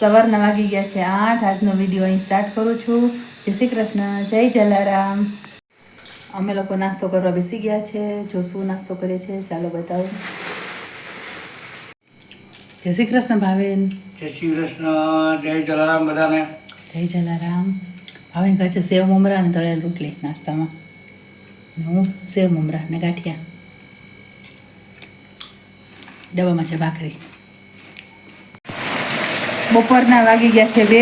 સવારના વાગી ગયા છે આઠ. આજનો વીડિયો અહીં સ્ટાર્ટ કરું છું. જય શ્રી કૃષ્ણ જય જલારામ. અમે લોકો નાસ્તો કરવા બેસી ગયા છે. જો શું નાસ્તો કરે છે. ચાલો બતાવો. જય શ્રી કૃષ્ણ ભાવેન. જય શ્રી કૃષ્ણ જય જલારામ બધાને. જય જલારામ. ભાવેન કહે છે સેવ મમરા અને તળેલ રોટલી નાસ્તામાં. હું સેવ મમરા ને ગાંઠિયા. ડબ્બામાં છે ભાખરી. બપોરના વાગી ગયા છે બે.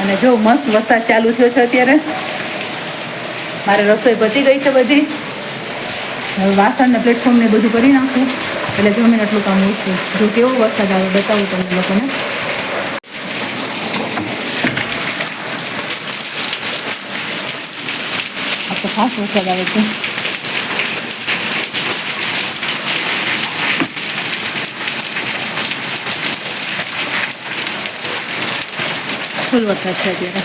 અને જો મસ્ત વરસાદ ચાલુ થયો છે અત્યારે. મારે રસોઈ પતી ગઈ છે બધી. હવે વાસણને પ્લેટફોર્મને બધું કરી નાખું. એટલે જમીન એટલું કામ ઓછું જો કેવો વરસાદ આવે બતાવું તમને લોકોને. આ ખાસ વરસાદ આવે છે. ફૂલ વરસાદ છે અત્યારે.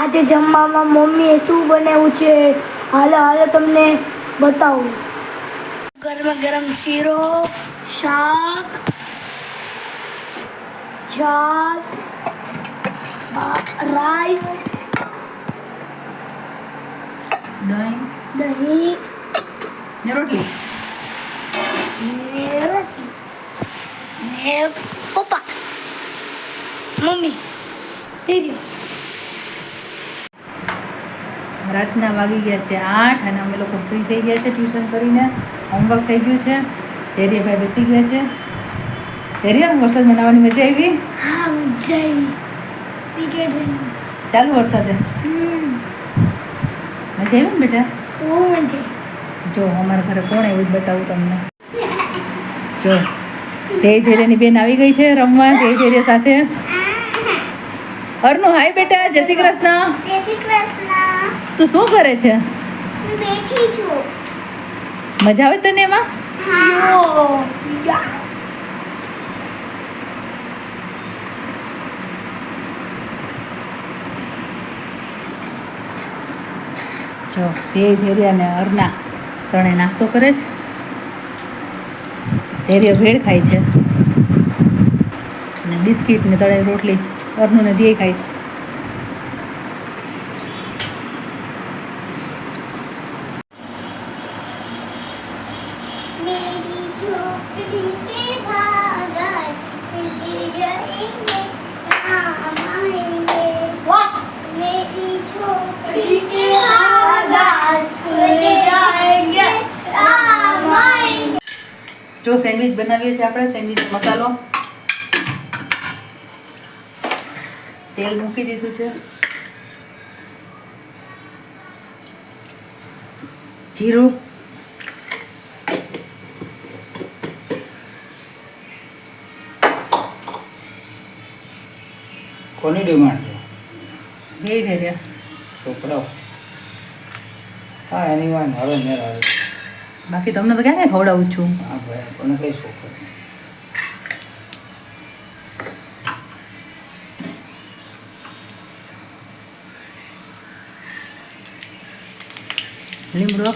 આજે જમવામાં મમ્મીએ શું બનાવ્યું છે? હાલો હાલો તમને બતાવું. ગરમ ગરમ શીરો શાક છાસ રાઈસ દહીં. દહીં ને રોટલી ને રોટલી ને પપ્પા મમ્મી દીદી રાતના વાગી ગયા છે આઠ અને અમે લોકો ફ્રી થઈ ગયા છે ટ્યુશન કરીને. હોમવર્ક થઈ ગયું છે. ધૈર્યભાઈ બેસી ગયા છે. ધૈર્ય વરસાદ મનાવવાની મજા આવી? હા મજા આવી. ચાલુ વરસાદે? મજા આવી ને બેટા? બહુ મજા જો અમારા ઘરે કોણ એવું જ બતાવું તમને. જો ધીરે ધૈર્યની બેન આવી ગઈ છે રમવા ધીરે ધીરે સાથે. અરનું હાય બેટા જય શ્રી કૃષ્ણ. જય શ્રી કૃષ્ણ. તું શું કરે છે? હું બેઠી છું. મજા આવે તને એમાં? હા. જો ધ્યેય ધૈર્ય અને અર્ના. ત્રણેય નાસ્તો કરે છે. ધૈર્ય ભેળ ખાય છે. અને બિસ્કિટ ને તળેલી રોટલી અર્નું ને ધ્યેય ખાય છે. જો સેન્ડવિચ બનાવીએ છીએ આપણે સેન્ડવિચ મસાલો. તેલ મૂકી દીધું છે. જીરું. કોની ડિમાન્ડ છે? બે ધૈર્ય છોકરાઓ. હા એની વાત હવે મેળ આવે. બાકી તમને તો ક્યાં ક્યાં ખવડાવું છું? હા ભાઈ કોને કઈ છોકરો લીમડો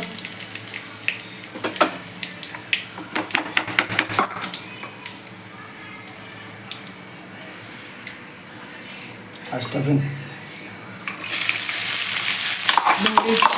આ સ્ટફિંગ ડુંગળી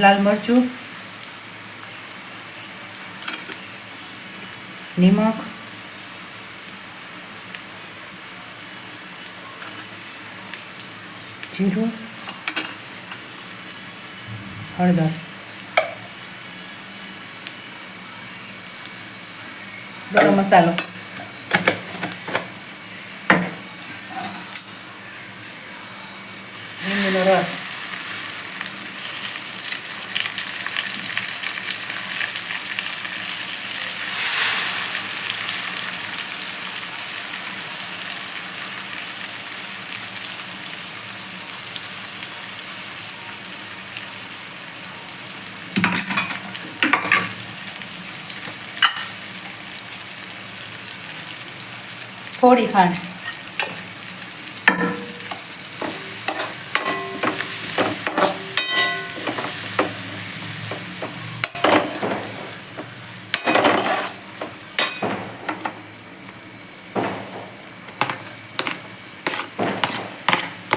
લાલ મરચું નિમક જીરું હળદર. ગરમ મસાલો. થોડી ખાંડ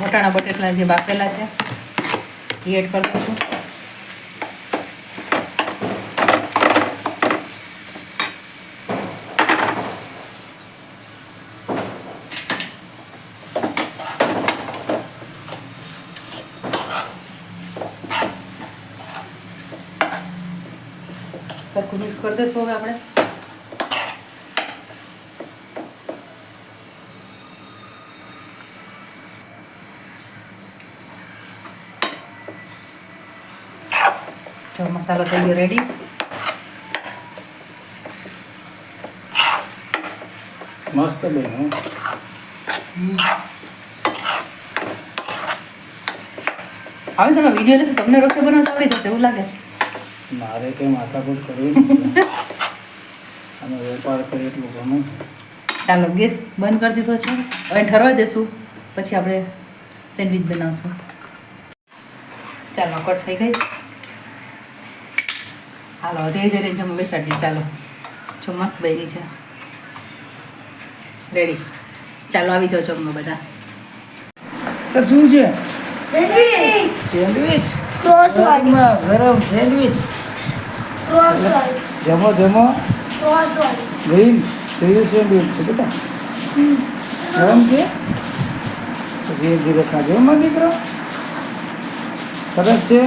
મોટાણા બટેટલા જે બાફેલા છે એ એડ કરી છું સરખું મિક્સ કરી દઈશું હવે આપણે જો મસાલો થઈ ગયો રેડી મસ્ત બન્યું હવે તમે વીડિયો લેશો તમને રસોઈ બનાવતા આવડી જશે એવું લાગે છે મારે કંઈ માથાકૂટ કરવી અને અમે વેપાર કરીએ એટલું ગમે. ચાલો ગેસ બંધ કરી દીધો છે. હવે ઠરવા જશું પછી આપણે સેન્ડવિચ બનાવશું. ચાલો કટ થઈ ગઈ. હાલો ધીરે ધીરે જમવા બેસાડી. ચાલો જો મસ્ત બની છે. રેડી ચાલો આવી જાઓ જમવા બધા. તો શું છે? સેન્ડવીચ સેન્ડવિચ ગરમ સેન્ડવિચ. જમો જમો સોસ વાળી છે ગ્રીન છે બેટા ગરમ છે ધીરે ધીરે ખાજો માં દીકરો સરસ છે